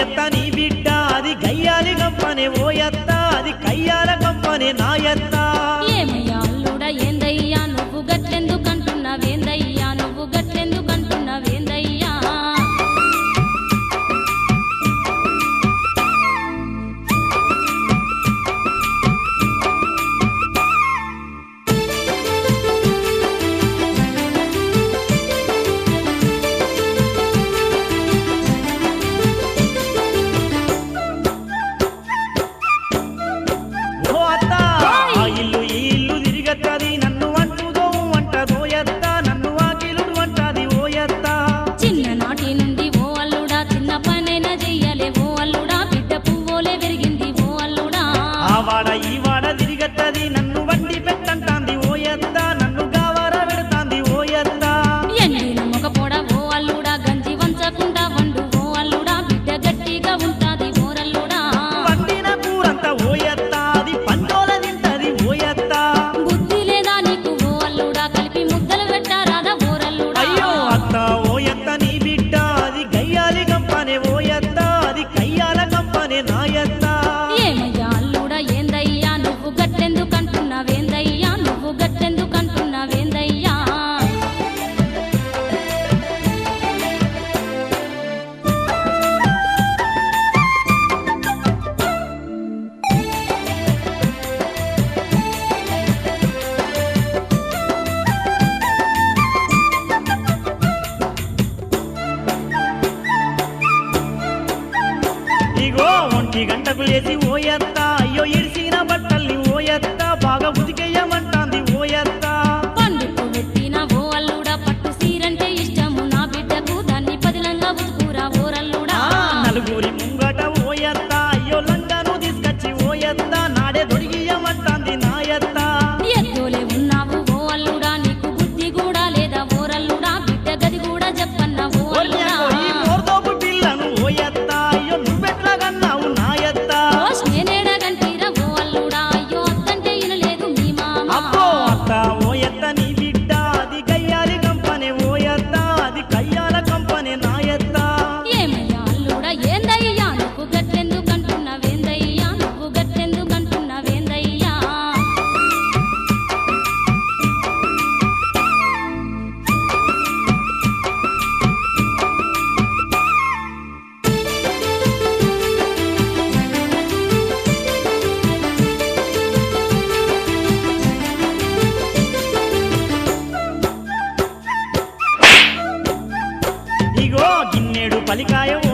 ఎత్త నీ బిడ్డ అది గయ్యాలి గంపనే ఓ ఎత్త అది కయ్యాల గంపనే నా ఎత్తా. తిరిగట్టది ఇగో ఒంటి గంటకు లేచి ఓయత్తా అయ్యో ఇరిసిన బట్టల్ని ఓయత్తా મલિકાયો